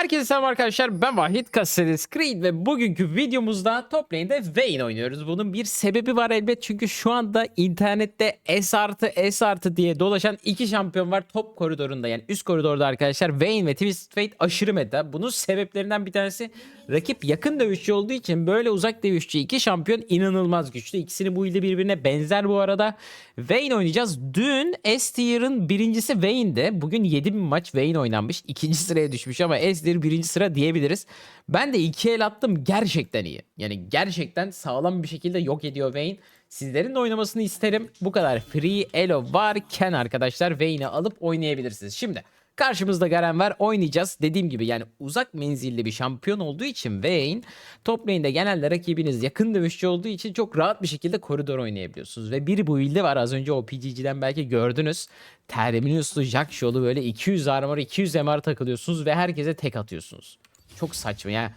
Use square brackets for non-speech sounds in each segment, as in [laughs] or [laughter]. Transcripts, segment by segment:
Herkese selam arkadaşlar ben Vahit Kassedes Creed ve bugünkü videomuzda top lane'de Vayne oynuyoruz. Bunun bir sebebi var elbet çünkü şu anda internette S artı S artı diye dolaşan iki şampiyon var top koridorunda yani üst koridorda arkadaşlar Vayne ve Twisted Fate aşırı meta. Bunun sebeplerinden bir tanesi rakip yakın dövüşçü olduğu için böyle uzak dövüşçü iki şampiyon inanılmaz güçlü. İkisini bu ilde birbirine benzer bu arada. Vayne oynayacağız. Dün S tier'ın birincisi Vayne'de. Bugün 7000 maç Vayne oynanmış. İkinci sıraya düşmüş ama S tier birinci sıra diyebiliriz. Ben de iki el attım gerçekten iyi. Yani gerçekten sağlam bir şekilde yok ediyor Vayne. Sizlerin de oynamasını isterim. Bu kadar free elo varken arkadaşlar Vayne'i alıp oynayabilirsiniz. Şimdi Karşımızda Garen var oynayacağız. Dediğim gibi yani uzak menzilli bir şampiyon olduğu için Vayne top lane'de genelde rakibiniz yakın dövüşçü olduğu için çok rahat bir şekilde koridor oynayabiliyorsunuz. Ve bir build'i var az önce OPGG'den belki gördünüz. Terminus'lu Jack böyle 200 armor 200 MR takılıyorsunuz ve herkese tek atıyorsunuz. Çok saçma yani.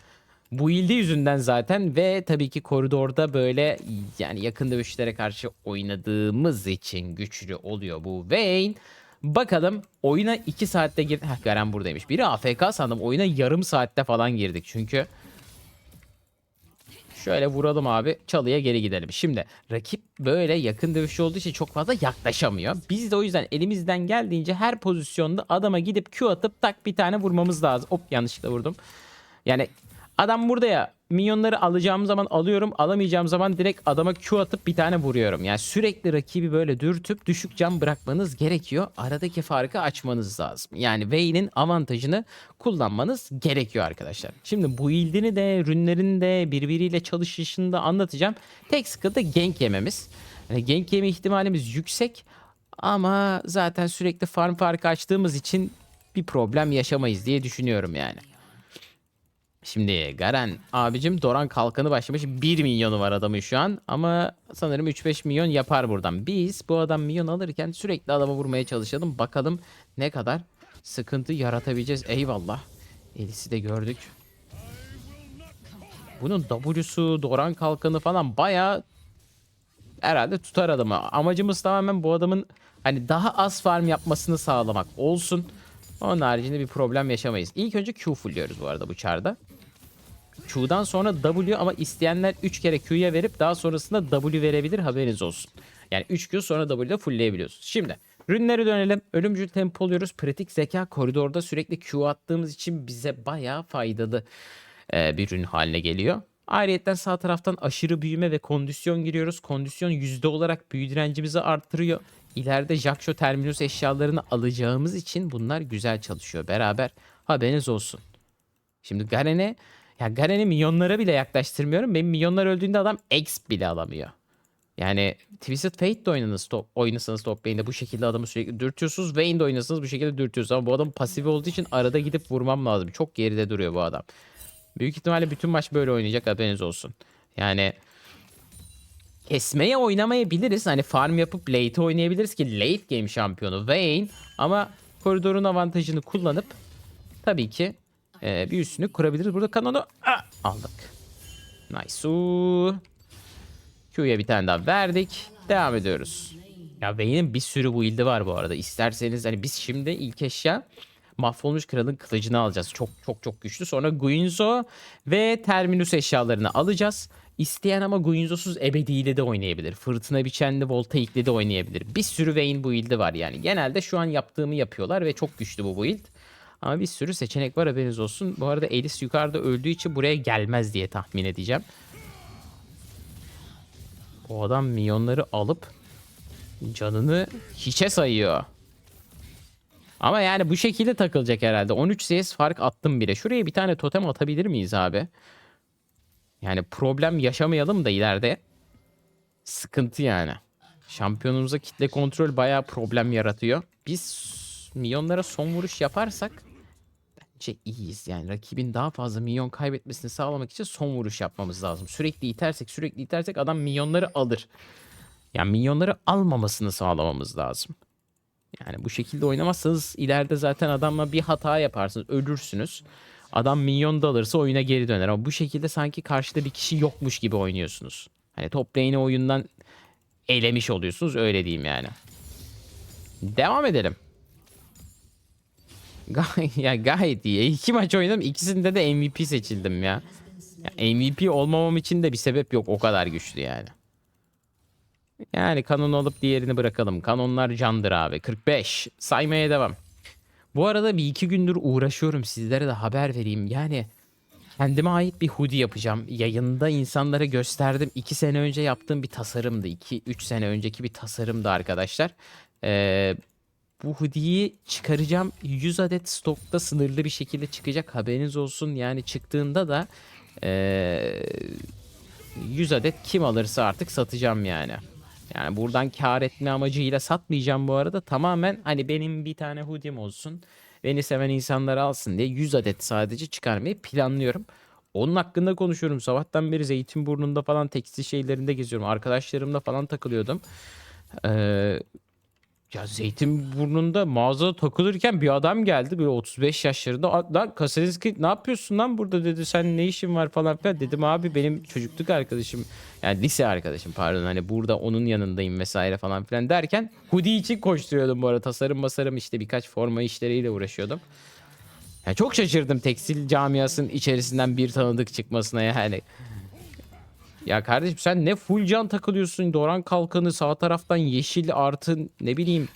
Bu ilde yüzünden zaten ve tabii ki koridorda böyle yani yakın dövüşçülere karşı oynadığımız için güçlü oluyor bu Vayne. Bakalım oyuna 2 saatte girdik. Heh Garen buradaymış. Biri AFK sandım. Oyuna yarım saatte falan girdik. Çünkü şöyle vuralım abi. Çalıya geri gidelim. Şimdi rakip böyle yakın dövüşçü olduğu için çok fazla yaklaşamıyor. Biz de o yüzden elimizden geldiğince her pozisyonda adama gidip Q atıp tak bir tane vurmamız lazım. Hop yanlışlıkla vurdum. Yani adam burada ya minyonları alacağım zaman alıyorum alamayacağım zaman direkt adama Q atıp bir tane vuruyorum. Yani sürekli rakibi böyle dürtüp düşük can bırakmanız gerekiyor. Aradaki farkı açmanız lazım. Yani Vayne'in avantajını kullanmanız gerekiyor arkadaşlar. Şimdi bu ildini de rünlerin de birbiriyle çalışışını da anlatacağım. Tek sıkıntı gank yememiz. Yani gank yeme ihtimalimiz yüksek ama zaten sürekli farm farkı açtığımız için bir problem yaşamayız diye düşünüyorum yani. Şimdi Garen abicim Doran kalkanı başlamış. 1 milyonu var adamın şu an. Ama sanırım 3-5 milyon yapar buradan. Biz bu adam milyon alırken sürekli adama vurmaya çalışalım. Bakalım ne kadar sıkıntı yaratabileceğiz. Eyvallah. Elis'i de gördük. Bunun W'su, Doran kalkanı falan bayağı herhalde tutar adamı. Amacımız tamamen bu adamın hani daha az farm yapmasını sağlamak olsun. Onun haricinde bir problem yaşamayız. İlk önce Q fullüyoruz bu arada bu çarda. Q'dan sonra W ama isteyenler 3 kere Q'ya verip daha sonrasında W verebilir haberiniz olsun. Yani 3 Q sonra W'de fullleyebiliyorsunuz. Şimdi rünlere dönelim. Ölümcül tempo oluyoruz. Pratik zeka koridorda sürekli Q attığımız için bize bayağı faydalı e, bir ürün haline geliyor. Ayrıyeten sağ taraftan aşırı büyüme ve kondisyon giriyoruz. Kondisyon yüzde olarak büyü direncimizi arttırıyor. İleride Jaksho Terminus eşyalarını alacağımız için bunlar güzel çalışıyor beraber. Haberiniz olsun. Şimdi Garen'e ya Garen'i milyonlara bile yaklaştırmıyorum. Benim milyonlar öldüğünde adam X bile alamıyor. Yani Twisted Fate de oynanız top, oynasanız top lane'de bu şekilde adamı sürekli dürtüyorsunuz. Vayne'de oynasanız bu şekilde dürtüyorsunuz. Ama bu adam pasif olduğu için arada gidip vurmam lazım. Çok geride duruyor bu adam. Büyük ihtimalle bütün maç böyle oynayacak haberiniz olsun. Yani kesmeye oynamayabiliriz. Hani farm yapıp late oynayabiliriz ki late game şampiyonu Vayne ama koridorun avantajını kullanıp tabii ki e, bir üstünü kurabiliriz. Burada kanonu ah, aldık. Nice. Q'ya bir tane daha verdik. Devam ediyoruz. Ya Vayne'in bir sürü build'i var bu arada. İsterseniz hani biz şimdi ilk eşya mahvolmuş kralın kılıcını alacağız. Çok çok çok güçlü. Sonra Guinzo ve Terminus eşyalarını alacağız. İsteyen ama Guinzo'suz ebediyle de oynayabilir. Fırtına biçenli voltaikli de oynayabilir. Bir sürü Vayne build'i var yani. Genelde şu an yaptığımı yapıyorlar ve çok güçlü bu build. Ama bir sürü seçenek var haberiniz olsun. Bu arada Elis yukarıda öldüğü için buraya gelmez diye tahmin edeceğim. O adam milyonları alıp canını hiçe sayıyor. Ama yani bu şekilde takılacak herhalde. 13 CS fark attım bile. Şuraya bir tane totem atabilir miyiz abi? Yani problem yaşamayalım da ileride. Sıkıntı yani. Şampiyonumuza kitle kontrol bayağı problem yaratıyor. Biz milyonlara son vuruş yaparsak bence iyiyiz. Yani rakibin daha fazla milyon kaybetmesini sağlamak için son vuruş yapmamız lazım. Sürekli itersek sürekli itersek adam milyonları alır. Yani milyonları almamasını sağlamamız lazım. Yani bu şekilde oynamazsanız ileride zaten adamla bir hata yaparsınız. Ölürsünüz. Adam milyon da alırsa oyuna geri döner. Ama bu şekilde sanki karşıda bir kişi yokmuş gibi oynuyorsunuz. Hani top lane'i oyundan elemiş oluyorsunuz. Öyle diyeyim yani. Devam edelim. [laughs] Ya gayet iyi. İki maç oynadım. ikisinde de MVP seçildim ya. ya. MVP olmamam için de bir sebep yok. O kadar güçlü yani. Yani kanon alıp diğerini bırakalım. Kanonlar candır abi. 45. Saymaya devam. Bu arada bir iki gündür uğraşıyorum. Sizlere de haber vereyim. Yani kendime ait bir hoodie yapacağım. Yayında insanlara gösterdim. 2 sene önce yaptığım bir tasarımdı. 2-3 sene önceki bir tasarımdı arkadaşlar. Ee, bu hoodie'yi çıkaracağım. 100 adet stokta sınırlı bir şekilde çıkacak. Haberiniz olsun. Yani çıktığında da ee, 100 adet kim alırsa artık satacağım yani. Yani buradan kar etme amacıyla satmayacağım bu arada. Tamamen hani benim bir tane hoodie'm olsun. Beni seven insanlar alsın diye 100 adet sadece çıkarmayı planlıyorum. Onun hakkında konuşuyorum. Sabahtan beri Zeytinburnu'nda falan tekstil şeylerinde geziyorum. Arkadaşlarımla falan takılıyordum. Ee, ya Zeytinburnu'nda mağazada takılırken bir adam geldi böyle 35 yaşlarında. "Aa, Lan Kasadinski ne yapıyorsun lan burada dedi. Sen ne işin var falan filan. Dedim abi benim çocukluk arkadaşım. Yani lise arkadaşım pardon. Hani burada onun yanındayım vesaire falan filan derken. Hoodie için koşturuyordum bu arada. Tasarım masarım işte birkaç forma işleriyle uğraşıyordum. Yani çok şaşırdım tekstil camiasının içerisinden bir tanıdık çıkmasına yani. Ya kardeşim sen ne full can takılıyorsun. Doran kalkanı sağ taraftan yeşil artı ne bileyim.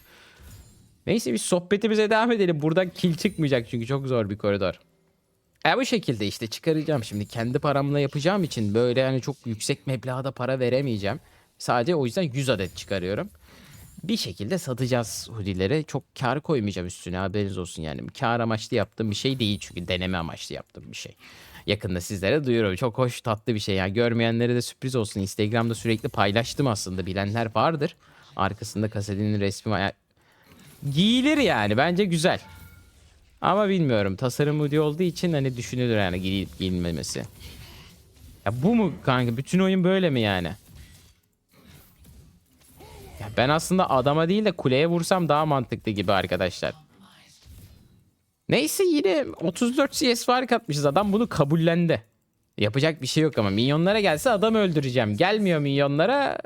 Neyse biz sohbetimize devam edelim. Buradan kil çıkmayacak çünkü çok zor bir koridor. E bu şekilde işte çıkaracağım şimdi. Kendi paramla yapacağım için böyle hani çok yüksek meblağda para veremeyeceğim. Sadece o yüzden 100 adet çıkarıyorum. Bir şekilde satacağız hoodie'leri. Çok kar koymayacağım üstüne haberiniz olsun yani. Kar amaçlı yaptığım bir şey değil çünkü deneme amaçlı yaptığım bir şey. Yakında sizlere duyururum. Çok hoş tatlı bir şey yani. Görmeyenlere de sürpriz olsun. Instagram'da sürekli paylaştım aslında. Bilenler vardır. Arkasında kasetinin resmi var. Giyilir yani. Bence güzel. Ama bilmiyorum. Tasarım hoodie olduğu için hani düşünülür yani giyilmemesi. Ya bu mu kanka? Bütün oyun böyle mi yani? Ben aslında adama değil de kuleye vursam daha mantıklı gibi arkadaşlar. Neyse yine 34 CS fark atmışız. Adam bunu kabullendi. Yapacak bir şey yok ama minyonlara gelse adamı öldüreceğim. Gelmiyor minyonlara.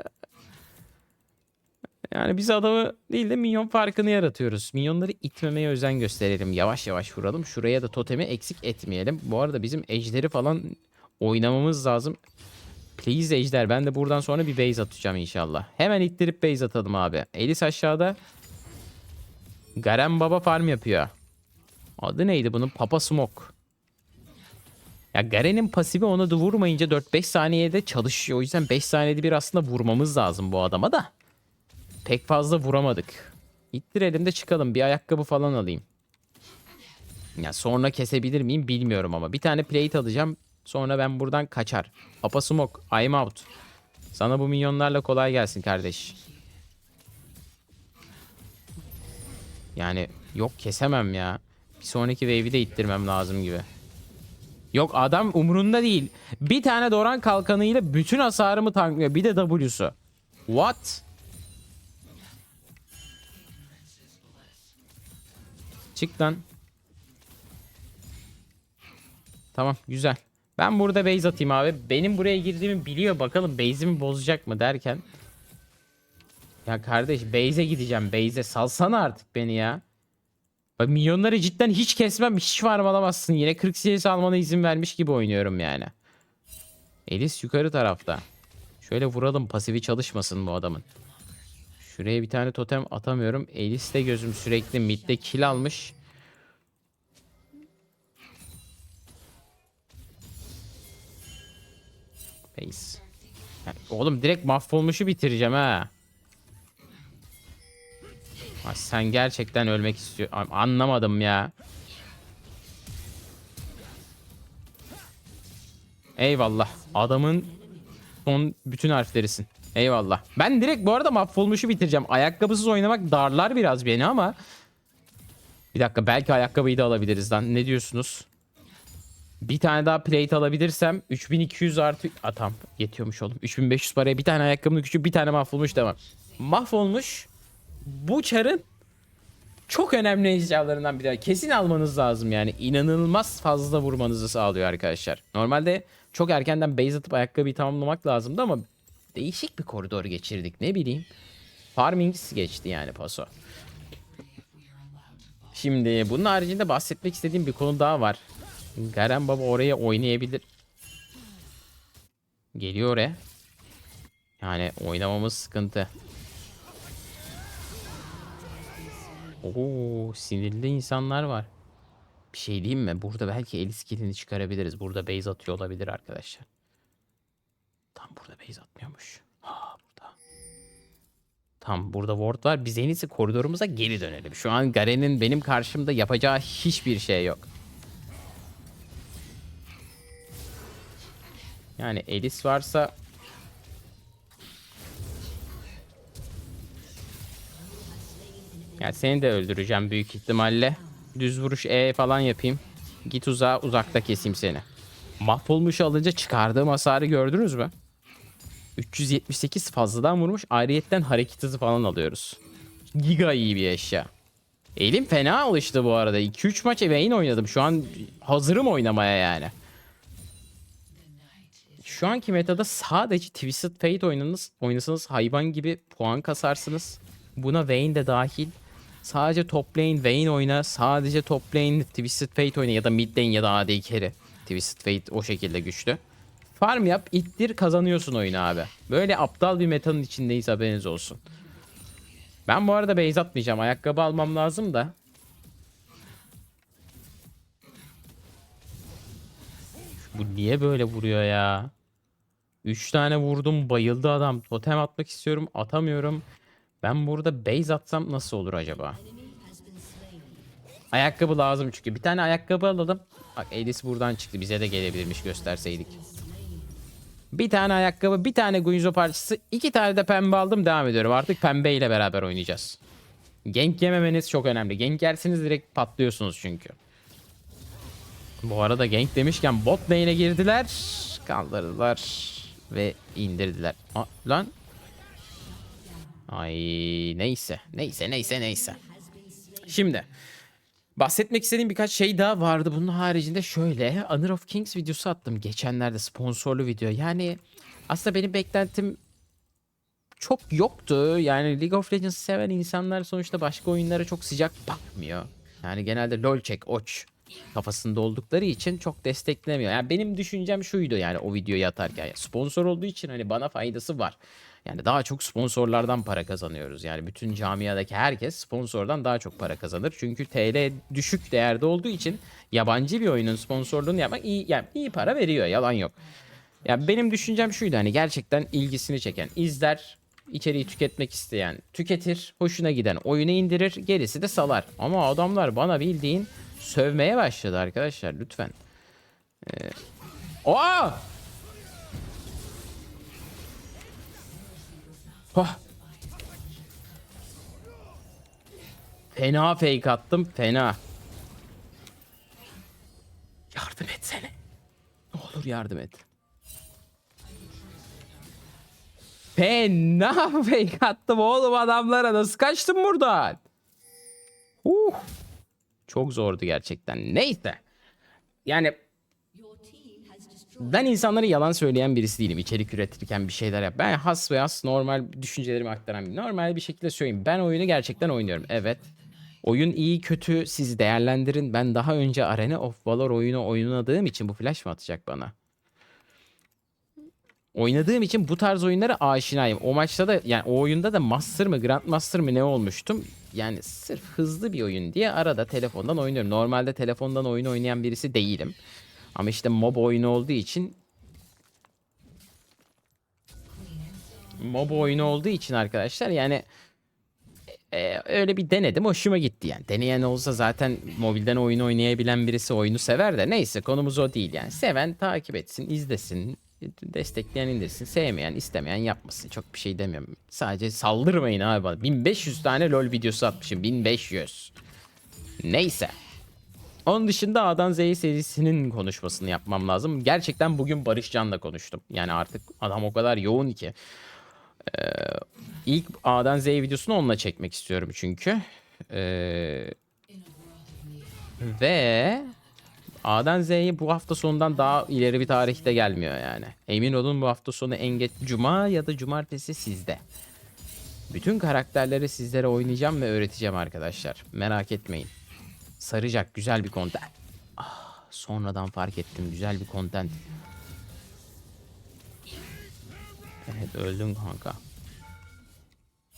Yani biz adamı değil de minyon farkını yaratıyoruz. Minyonları itmemeye özen gösterelim. Yavaş yavaş vuralım. Şuraya da totemi eksik etmeyelim. Bu arada bizim ejderi falan oynamamız lazım. Please ejder. Ben de buradan sonra bir base atacağım inşallah. Hemen ittirip base atalım abi. Elis aşağıda. Garen Baba farm yapıyor. Adı neydi bunun? Papa Smoke. Ya Garen'in pasifi ona da vurmayınca 4-5 saniyede çalışıyor. O yüzden 5 saniyede bir aslında vurmamız lazım bu adama da. Pek fazla vuramadık. İttirelim de çıkalım. Bir ayakkabı falan alayım. Ya sonra kesebilir miyim bilmiyorum ama. Bir tane plate alacağım. Sonra ben buradan kaçar. Papa Smoke, I'm out. Sana bu milyonlarla kolay gelsin kardeş. Yani yok kesemem ya. Bir sonraki wave'i de ittirmem lazım gibi. Yok adam umurunda değil. Bir tane Doran kalkanıyla bütün hasarımı tanklıyor. Bir de W'su. What? Çık lan. Tamam güzel. Ben burada base atayım abi. Benim buraya girdiğimi biliyor. Bakalım base'imi bozacak mı derken. Ya kardeş base'e gideceğim. Base'e salsana artık beni ya. Bak milyonları cidden hiç kesmem. Hiç farm alamazsın. Yine 40 CS almana izin vermiş gibi oynuyorum yani. Elis yukarı tarafta. Şöyle vuralım pasifi çalışmasın bu adamın. Şuraya bir tane totem atamıyorum. Elis de gözüm sürekli midde kill almış. Base. Oğlum direkt mahvolmuşu bitireceğim ha. Ha, sen gerçekten ölmek istiyor. Am- Anlamadım ya. Eyvallah. Adamın son bütün harflerisin. Eyvallah. Ben direkt bu arada mahvolmuşu bitireceğim. Ayakkabısız oynamak darlar biraz beni ama. Bir dakika belki ayakkabıyı da alabiliriz lan. Ne diyorsunuz? Bir tane daha plate alabilirsem 3200 artı atam yetiyormuş oğlum. 3500 paraya bir tane ayakkabının küçük bir tane mahvolmuş tamam. Mahvolmuş bu çarın çok önemli eşyalarından biri. Kesin almanız lazım yani. İnanılmaz fazla vurmanızı sağlıyor arkadaşlar. Normalde çok erkenden base atıp ayakkabıyı tamamlamak lazımdı ama değişik bir koridor geçirdik ne bileyim. Farming geçti yani paso. Şimdi bunun haricinde bahsetmek istediğim bir konu daha var. Garen Baba oraya oynayabilir. Geliyor oraya. Yani oynamamız sıkıntı. Oo, sinirli insanlar var. Bir şey diyeyim mi? Burada belki el skillini çıkarabiliriz. Burada base atıyor olabilir arkadaşlar. Tam burada base atmıyormuş. Ha burada. Tam burada ward var. Biz en iyisi koridorumuza geri dönelim. Şu an Garen'in benim karşımda yapacağı hiçbir şey yok. Yani Elis varsa Ya seni de öldüreceğim büyük ihtimalle. Düz vuruş E falan yapayım. Git uzağa uzakta keseyim seni. Mahvolmuş alınca çıkardığım hasarı gördünüz mü? 378 fazladan vurmuş. Ayrıyetten hareket hızı falan alıyoruz. Giga iyi bir eşya. Elim fena alıştı bu arada. 2-3 maç Vayne oynadım. Şu an hazırım oynamaya yani. Şu anki metada sadece Twisted Fate oynanız, oynasanız hayvan gibi puan kasarsınız. Buna Vayne de dahil. Sadece top lane Vayne oyna. Sadece top lane Twisted Fate oyna ya da mid lane ya da AD carry. Twisted Fate o şekilde güçlü. Farm yap, ittir kazanıyorsun oyunu abi. Böyle aptal bir metanın içindeyiz haberiniz olsun. Ben bu arada base atmayacağım. Ayakkabı almam lazım da. Bu niye böyle vuruyor ya? 3 tane vurdum bayıldı adam. Totem atmak istiyorum atamıyorum. Ben burada base atsam nasıl olur acaba? Ayakkabı lazım çünkü. Bir tane ayakkabı alalım. Bak Elis buradan çıktı. Bize de gelebilirmiş gösterseydik. Bir tane ayakkabı, bir tane Guizo parçası, iki tane de pembe aldım. Devam ediyorum. Artık pembe ile beraber oynayacağız. Gank yememeniz çok önemli. Gank yersiniz direkt patlıyorsunuz çünkü. Bu arada gank demişken bot lane'e girdiler. Kaldırdılar ve indirdiler. Aa, lan. Ay neyse. Neyse neyse neyse. Şimdi bahsetmek istediğim birkaç şey daha vardı. Bunun haricinde şöyle Honor of Kings videosu attım geçenlerde sponsorlu video. Yani aslında benim beklentim çok yoktu. Yani League of Legends seven insanlar sonuçta başka oyunlara çok sıcak bakmıyor. Yani genelde lol çek, oç kafasında oldukları için çok desteklemiyor. Yani benim düşüncem şuydu yani o videoyu atarken. Yani sponsor olduğu için hani bana faydası var. Yani daha çok sponsorlardan para kazanıyoruz. Yani bütün camiadaki herkes sponsordan daha çok para kazanır. Çünkü TL düşük değerde olduğu için yabancı bir oyunun sponsorluğunu yapmak iyi yani iyi para veriyor. Yalan yok. Ya benim düşüncem şuydu hani gerçekten ilgisini çeken, izler, içeriği tüketmek isteyen tüketir, hoşuna giden oyunu indirir, gerisi de salar. Ama adamlar bana bildiğin sövmeye başladı arkadaşlar lütfen. Ee... Aa! Fena fake attım fena. Yardım etsene. Ne olur yardım et. Fena [laughs] fake attım oğlum adamlara nasıl kaçtım buradan? Uh. Çok zordu gerçekten. Neyse. Yani ben insanlara yalan söyleyen birisi değilim. İçerik üretirken bir şeyler yap. Ben has ve has normal düşüncelerimi aktaran bir normal bir şekilde söyleyeyim. Ben oyunu gerçekten oynuyorum. Evet. Oyun iyi kötü siz değerlendirin. Ben daha önce Arena of Valor oyunu oynadığım için bu flash mı atacak bana? Oynadığım için bu tarz oyunlara aşinayım. O maçta da yani o oyunda da Master mı Grand Master mı ne olmuştum? Yani sırf hızlı bir oyun diye arada telefondan oynuyorum. Normalde telefondan oyun oynayan birisi değilim. Ama işte mob oyunu olduğu için mob oyunu olduğu için arkadaşlar yani e, öyle bir denedim hoşuma gitti yani. Deneyen olsa zaten mobilden oyun oynayabilen birisi oyunu sever de neyse konumuz o değil yani. Seven takip etsin, izlesin, destekleyen indirsin, sevmeyen, istemeyen yapmasın. Çok bir şey demiyorum. Sadece saldırmayın abi bana. 1500 tane LoL videosu atmışım. 1500. Neyse. Onun dışında A'dan Z'ye serisinin konuşmasını yapmam lazım. Gerçekten bugün Barış Can'la konuştum. Yani artık adam o kadar yoğun ki. Ee, ilk A'dan Z videosunu onunla çekmek istiyorum çünkü. Ee, ve A'dan Z'ye bu hafta sonundan daha ileri bir tarihte gelmiyor yani. Emin olun bu hafta sonu en geç cuma ya da cumartesi sizde. Bütün karakterleri sizlere oynayacağım ve öğreteceğim arkadaşlar. Merak etmeyin. Saracak güzel bir content. Ah, sonradan fark ettim güzel bir content. Evet öldün kanka.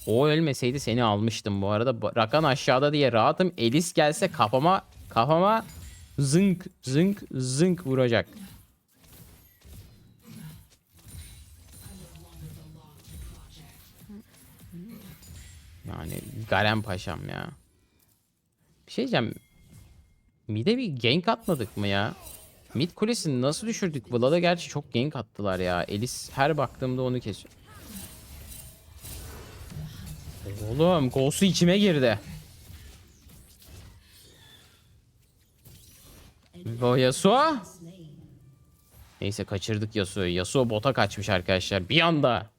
O ölmeseydi seni almıştım bu arada. Rakan aşağıda diye rahatım. Elis gelse kafama kafama zınk zınk zınk vuracak. Yani Garen paşam ya. Bir şey diyeceğim. Mid'e bir gank atmadık mı ya? Mid kulesini nasıl düşürdük? Vlad'a gerçi çok gank attılar ya. Elis her baktığımda onu kesiyor. Oğlum Ghost'u içime girdi. O Yasuo. Neyse kaçırdık Yasuo'yu. Yasuo bota kaçmış arkadaşlar. Bir anda.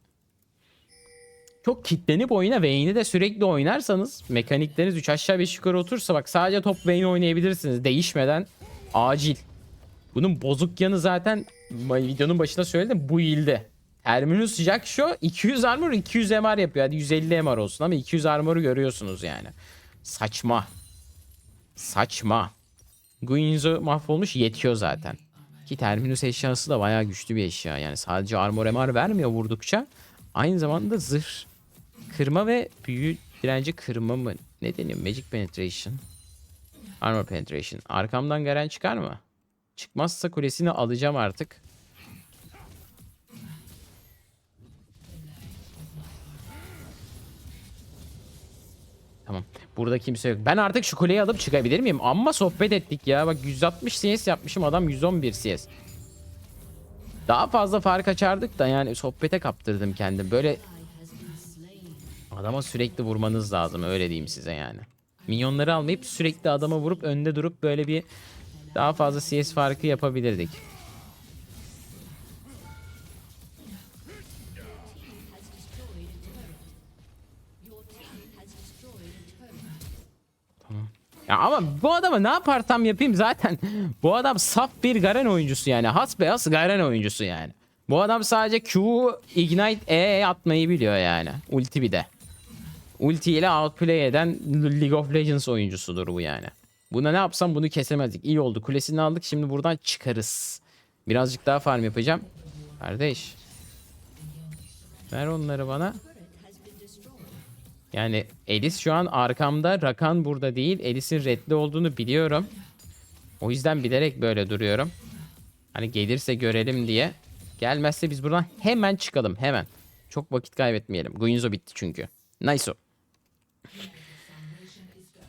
Çok kitlenip oyuna Vayne'i de sürekli oynarsanız mekanikleriniz 3 aşağı 5 yukarı otursa bak sadece top Vayne oynayabilirsiniz. Değişmeden acil. Bunun bozuk yanı zaten videonun başında söyledim bu ilde. Terminus sıcak şu 200 armor 200 MR yapıyor. Hadi 150 MR olsun ama 200 armoru görüyorsunuz yani. Saçma. Saçma. Guinzo mahvolmuş yetiyor zaten. Ki Terminus eşyası da bayağı güçlü bir eşya. Yani sadece armor MR vermiyor vurdukça. Aynı zamanda zırh kırma ve büyü direnci kırma mı? Ne deniyor? Magic Penetration. Armor Penetration. Arkamdan Garen çıkar mı? Çıkmazsa kulesini alacağım artık. Tamam. Burada kimse yok. Ben artık şu kuleyi alıp çıkabilir miyim? Amma sohbet ettik ya. Bak 160 CS yapmışım adam 111 CS. Daha fazla fark açardık da yani sohbete kaptırdım kendim. Böyle adama sürekli vurmanız lazım öyle diyeyim size yani. Minyonları almayıp sürekli adama vurup önde durup böyle bir daha fazla CS farkı yapabilirdik. Ya ama bu adama ne yaparsam yapayım zaten [laughs] bu adam saf bir Garen oyuncusu yani. Hasbeyaz Garen oyuncusu yani. Bu adam sadece Q, Ignite, E atmayı biliyor yani. Ulti bir de. Ulti ile outplay eden League of Legends oyuncusudur bu yani. Buna ne yapsam bunu kesemezdik. İyi oldu. Kulesini aldık. Şimdi buradan çıkarız. Birazcık daha farm yapacağım. Kardeş. Ver onları bana. Yani Elis şu an arkamda. Rakan burada değil. Elis'in redli olduğunu biliyorum. O yüzden bilerek böyle duruyorum. Hani gelirse görelim diye. Gelmezse biz buradan hemen çıkalım. Hemen. Çok vakit kaybetmeyelim. Guinzo bitti çünkü. Nice.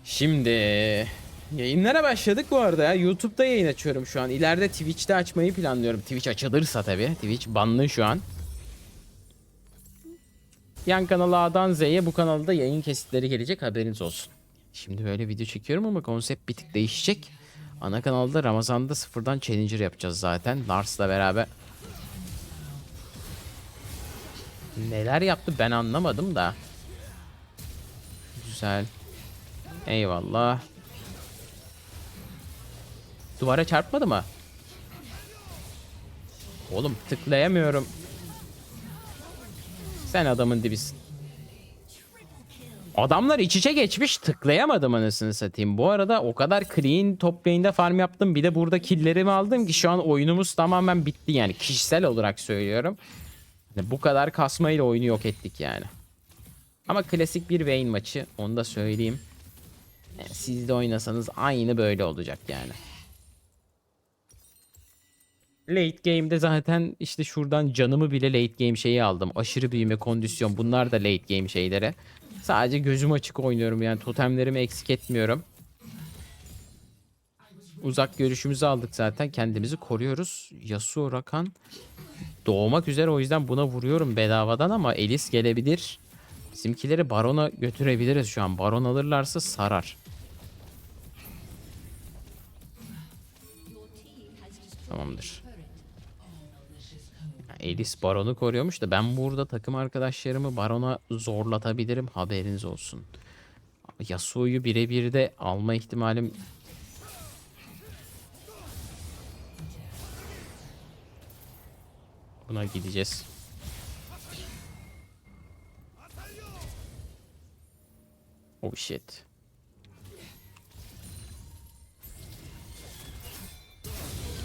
Şimdi yayınlara başladık bu arada ya. YouTube'da yayın açıyorum şu an. İleride Twitch'te açmayı planlıyorum. Twitch açılırsa tabii. Twitch banlı şu an. Yan kanala A'dan Z'ye bu kanalda yayın kesitleri gelecek haberiniz olsun. Şimdi böyle video çekiyorum ama konsept bir tık değişecek. Ana kanalda Ramazan'da sıfırdan Challenger yapacağız zaten. Lars'la beraber. Neler yaptı ben anlamadım da. Güzel. Eyvallah. Duvara çarpmadı mı? Oğlum tıklayamıyorum. Sen adamın dibisin. Adamlar iç içe geçmiş tıklayamadım anasını satayım. Bu arada o kadar clean top lane'de farm yaptım. Bir de burada killlerimi aldım ki şu an oyunumuz tamamen bitti yani. Kişisel olarak söylüyorum. Hani bu kadar kasmayla oyunu yok ettik yani. Ama klasik bir Vayne maçı. Onu da söyleyeyim. Yani siz de oynasanız aynı böyle olacak yani. Late game'de zaten işte şuradan canımı bile late game şeyi aldım. Aşırı büyüme, kondisyon bunlar da late game şeylere. Sadece gözüm açık oynuyorum yani totemlerimi eksik etmiyorum. Uzak görüşümüzü aldık zaten kendimizi koruyoruz. Yasuo Rakan doğmak üzere o yüzden buna vuruyorum bedavadan ama Elis gelebilir. Bizimkileri Baron'a götürebiliriz şu an. Baron alırlarsa sarar. Tamamdır. Elis Baron'u koruyormuş da ben burada takım arkadaşlarımı Baron'a zorlatabilirim haberiniz olsun. Yasuo'yu birebir de alma ihtimalim Buna gideceğiz. Oh shit.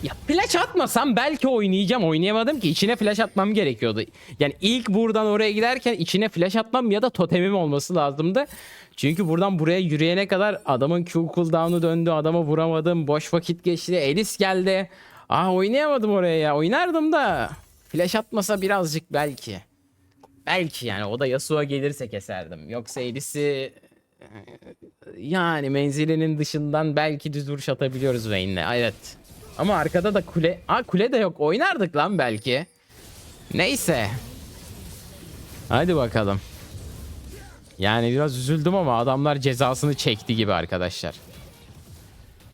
Ya flash atmasam belki oynayacağım. Oynayamadım ki. içine flash atmam gerekiyordu. Yani ilk buradan oraya giderken içine flash atmam ya da totemim olması lazımdı. Çünkü buradan buraya yürüyene kadar adamın Q cooldown'u döndü. Adama vuramadım. Boş vakit geçti. Elis geldi. Aa oynayamadım oraya ya. Oynardım da. Flash atmasa birazcık belki. Belki yani o da Yasuo gelirse keserdim. Yoksa Elis'i yani menzilinin dışından belki düz vuruş atabiliyoruz Vayne'le. Evet. Ama arkada da kule... Aa kule de yok. Oynardık lan belki. Neyse. Hadi bakalım. Yani biraz üzüldüm ama adamlar cezasını çekti gibi arkadaşlar.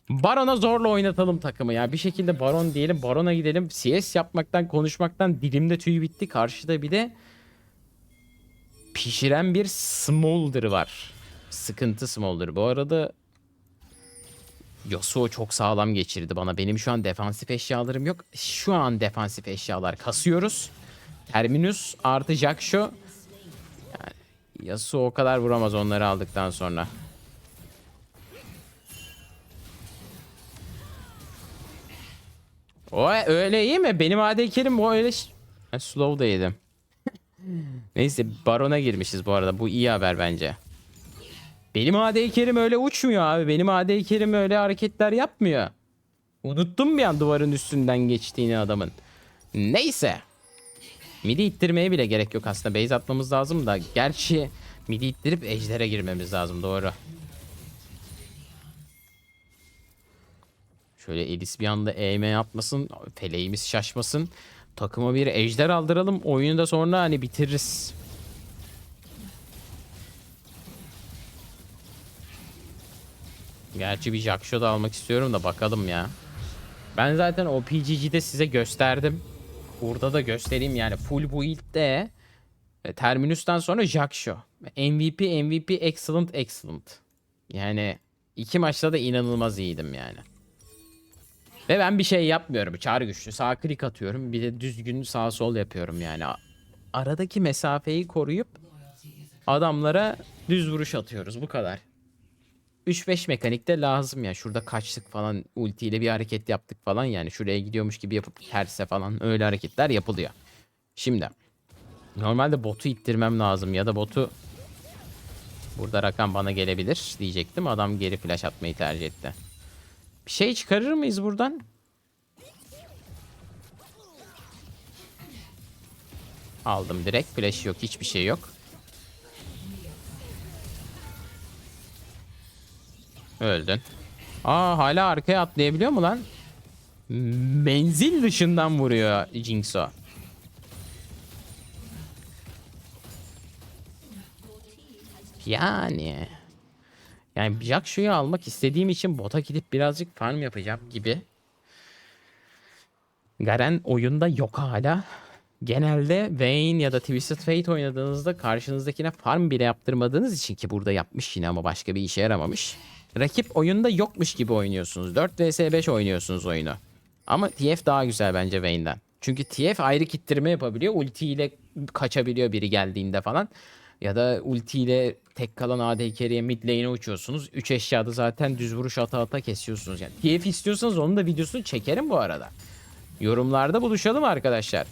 Baron'a zorla oynatalım takımı ya. Bir şekilde Baron diyelim. Baron'a gidelim. CS yapmaktan, konuşmaktan dilimde tüy bitti. Karşıda bir de pişiren bir Smolder var. Sıkıntı Smolder. Bu arada Yasuo çok sağlam geçirdi bana. Benim şu an defansif eşyalarım yok. Şu an defansif eşyalar kasıyoruz. Terminus artı Jaksho. Yani Yasuo o kadar vuramaz onları aldıktan sonra. O öyle iyi mi? Benim AD carry'm o öyle... Ha, slow da yedim. [laughs] Neyse Baron'a girmişiz bu arada. Bu iyi haber bence. Benim AD carry'm öyle uçmuyor abi. Benim AD carry'm öyle hareketler yapmıyor. Unuttum bir an duvarın üstünden geçtiğini adamın. Neyse. Midi ittirmeye bile gerek yok aslında. Base atmamız lazım da. Gerçi midi ittirip ejder'e girmemiz lazım doğru. Şöyle Elis bir anda eğme yapmasın. Feleğimiz şaşmasın. Takıma bir ejder aldıralım. Oyunu da sonra hani bitiririz. Gerçi bir Jackshot da almak istiyorum da bakalım ya. Ben zaten OPGG'de size gösterdim. Burada da göstereyim yani full build'de e, Terminus'tan sonra Jacksho. MVP, MVP, excellent, excellent. Yani iki maçta da inanılmaz iyiydim yani. Ve ben bir şey yapmıyorum. Çağrı güçlü. Sağ klik atıyorum. Bir de düzgün sağ sol yapıyorum yani. Aradaki mesafeyi koruyup adamlara düz vuruş atıyoruz. Bu kadar. 3-5 mekanikte lazım ya. Şurada kaçtık falan ultiyle bir hareket yaptık falan yani. Şuraya gidiyormuş gibi yapıp terse falan öyle hareketler yapılıyor. Şimdi normalde botu ittirmem lazım ya da botu burada rakam bana gelebilir diyecektim. Adam geri flash atmayı tercih etti. Bir şey çıkarır mıyız buradan? Aldım direkt. Flash yok. Hiçbir şey yok. Öldün. Aa hala arkaya atlayabiliyor mu lan? Menzil dışından vuruyor Jinxo. Yani. Yani Jaksho'yu almak istediğim için bota gidip birazcık farm yapacağım gibi. Garen oyunda yok hala. Genelde Vayne ya da Twisted Fate oynadığınızda karşınızdakine farm bile yaptırmadığınız için ki burada yapmış yine ama başka bir işe yaramamış. Rakip oyunda yokmuş gibi oynuyorsunuz. 4 vs 5 oynuyorsunuz oyunu. Ama TF daha güzel bence Vayne'den. Çünkü TF ayrı kittirme yapabiliyor. Ulti ile kaçabiliyor biri geldiğinde falan. Ya da ulti ile tek kalan AD carry'e mid lane'e uçuyorsunuz. 3 eşyada zaten düz vuruş ata ata kesiyorsunuz. Yani TF istiyorsanız onun da videosunu çekerim bu arada. Yorumlarda buluşalım arkadaşlar.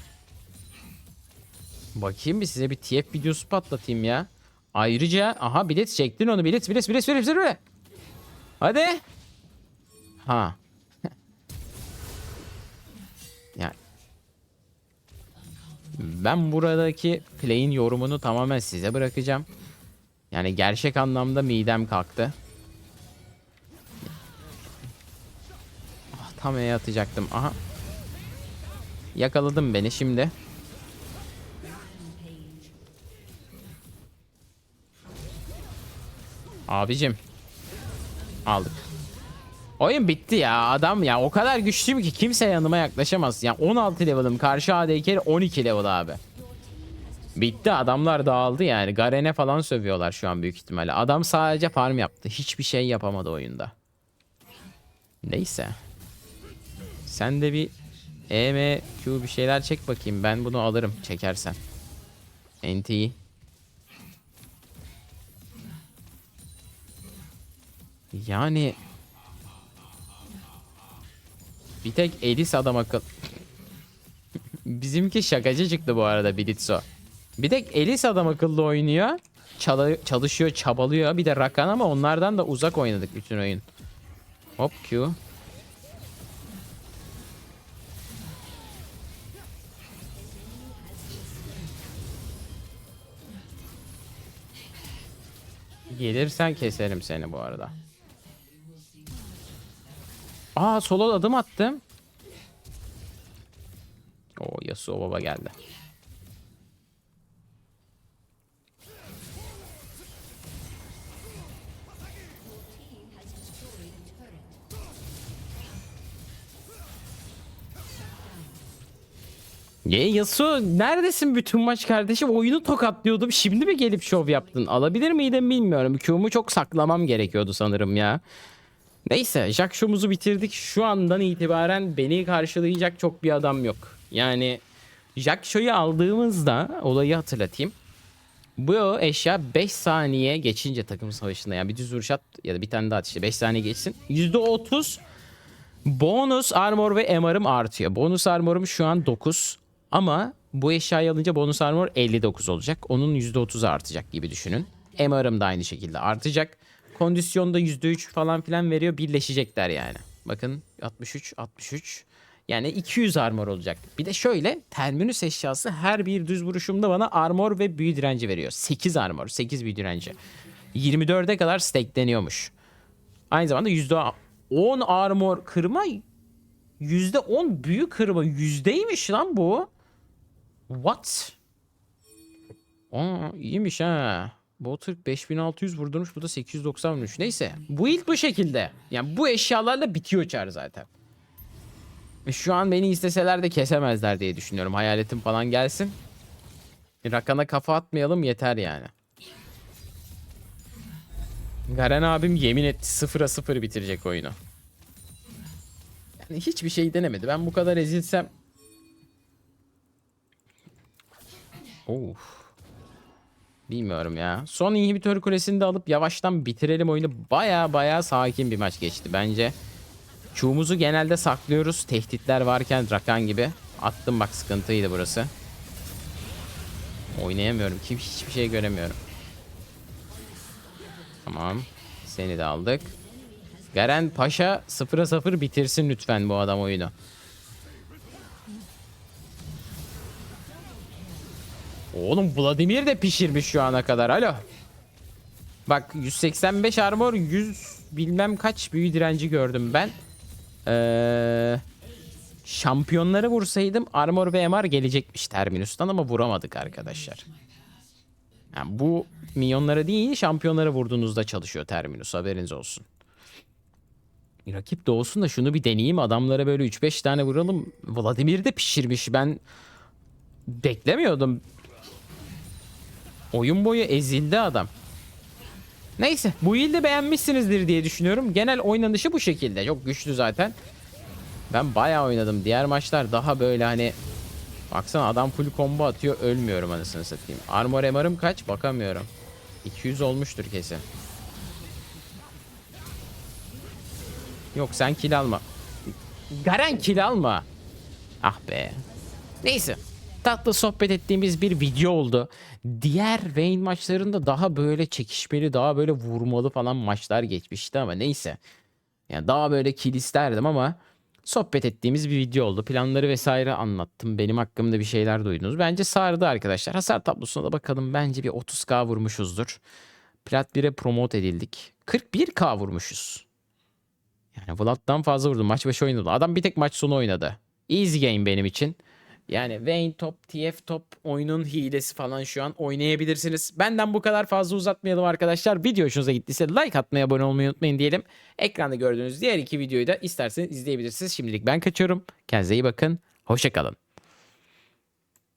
Bakayım bir size bir TF videosu patlatayım ya. Ayrıca aha bilet çektin onu bilet bilet bilet bilet bilet bilet. Hadi. Ha. [laughs] ya. Ben buradaki play'in yorumunu tamamen size bırakacağım. Yani gerçek anlamda midem kalktı. Ah, tam E'ye atacaktım. Aha. Yakaladım beni şimdi. Abicim. Aldık. Oyun bitti ya. Adam ya o kadar güçlüyüm ki kimse yanıma yaklaşamaz. Yani 16 level'ım. Karşı AD carry 12 level abi. Bitti adamlar dağıldı yani. Garen'e falan sövüyorlar şu an büyük ihtimalle. Adam sadece farm yaptı. Hiçbir şey yapamadı oyunda. Neyse. Sen de bir EM, Q bir şeyler çek bakayım. Ben bunu alırım çekersen. NT'yi. Yani Bir tek Elis adam akıl. Bizimki şakacı çıktı bu arada Blitzo. Bir tek Elis adam akıllı oynuyor. Çala- çalışıyor, çabalıyor. Bir de Rakan ama onlardan da uzak oynadık bütün oyun. Hop Q. Gelirsen keserim seni bu arada. Aa sola adım attım. O Yasuo baba geldi. Ye Yasuo neredesin bütün maç kardeşim? Oyunu tokatlıyordum. Şimdi mi gelip şov yaptın? Alabilir miydim bilmiyorum. Q'mu çok saklamam gerekiyordu sanırım ya. Neyse Jack Show'umuzu bitirdik. Şu andan itibaren beni karşılayacak çok bir adam yok. Yani Jack Show'u aldığımızda olayı hatırlatayım. Bu eşya 5 saniye geçince takım savaşında yani bir düz vuruş ya da bir tane daha işte 5 saniye geçsin. %30 bonus armor ve MR'ım artıyor. Bonus armorum şu an 9 ama bu eşyayı alınca bonus armor 59 olacak. Onun %30'u artacak gibi düşünün. MR'ım da aynı şekilde artacak. Kondisyonda %3 falan filan veriyor. Birleşecekler yani. Bakın 63, 63. Yani 200 armor olacak. Bir de şöyle terminus eşyası her bir düz vuruşumda bana armor ve büyü direnci veriyor. 8 armor, 8 büyü direnci. 24'e kadar stackleniyormuş. Aynı zamanda %10 armor kırma %10 büyü kırma yüzdeymiş lan bu. What? Aa, iyiymiş ha. Bu Türk 5600 vurdurmuş bu da 890 vurmuş. Neyse bu ilk bu şekilde. Yani bu eşyalarla bitiyor çar zaten. Ve Şu an beni isteseler de kesemezler diye düşünüyorum. Hayaletim falan gelsin. Rakan'a kafa atmayalım yeter yani. Garen abim yemin etti sıfıra sıfır bitirecek oyunu. Yani hiçbir şey denemedi. Ben bu kadar ezilsem... Of. Bilmiyorum ya. Son inhibitör kulesini de alıp yavaştan bitirelim oyunu. Baya baya sakin bir maç geçti bence. Q'umuzu genelde saklıyoruz. Tehditler varken Rakan gibi. Attım bak sıkıntıydı burası. Oynayamıyorum ki hiçbir şey göremiyorum. Tamam. Seni de aldık. Garen Paşa 0'a 0 bitirsin lütfen bu adam oyunu. Oğlum Vladimir de pişirmiş şu ana kadar. Alo. Bak 185 armor 100 bilmem kaç büyü direnci gördüm ben. Ee, şampiyonları vursaydım armor ve MR gelecekmiş Terminus'tan ama vuramadık arkadaşlar. Yani bu minyonlara değil şampiyonlara vurduğunuzda çalışıyor Terminus haberiniz olsun. Rakip de olsun da şunu bir deneyeyim adamlara böyle 3-5 tane vuralım. Vladimir de pişirmiş ben beklemiyordum. Oyun boyu ezildi adam. Neyse bu yıl de beğenmişsinizdir diye düşünüyorum. Genel oynanışı bu şekilde. Çok güçlü zaten. Ben bayağı oynadım. Diğer maçlar daha böyle hani Baksana adam full combo atıyor ölmüyorum anasını satayım. Armor MR'ım kaç bakamıyorum. 200 olmuştur kesin. Yok sen kill alma. Garen kill alma. Ah be. Neyse. Tatlı sohbet ettiğimiz bir video oldu. Diğer Vayne maçlarında daha böyle çekişmeli, daha böyle vurmalı falan maçlar geçmişti ama neyse. Yani daha böyle kill isterdim ama sohbet ettiğimiz bir video oldu. Planları vesaire anlattım. Benim hakkımda bir şeyler duydunuz. Bence sardı arkadaşlar. Hasar tablosuna da bakalım. Bence bir 30k vurmuşuzdur. Plat 1'e promote edildik. 41k vurmuşuz. Yani Vlad'dan fazla vurdum. Maç başı oynadı. Adam bir tek maç sonu oynadı. Easy game benim için. Yani Vayne top, TF top oyunun hilesi falan şu an oynayabilirsiniz. Benden bu kadar fazla uzatmayalım arkadaşlar. Video hoşunuza gittiyse like atmayı, abone olmayı unutmayın diyelim. Ekranda gördüğünüz diğer iki videoyu da isterseniz izleyebilirsiniz. Şimdilik ben kaçıyorum. Kendinize iyi bakın. Hoşçakalın.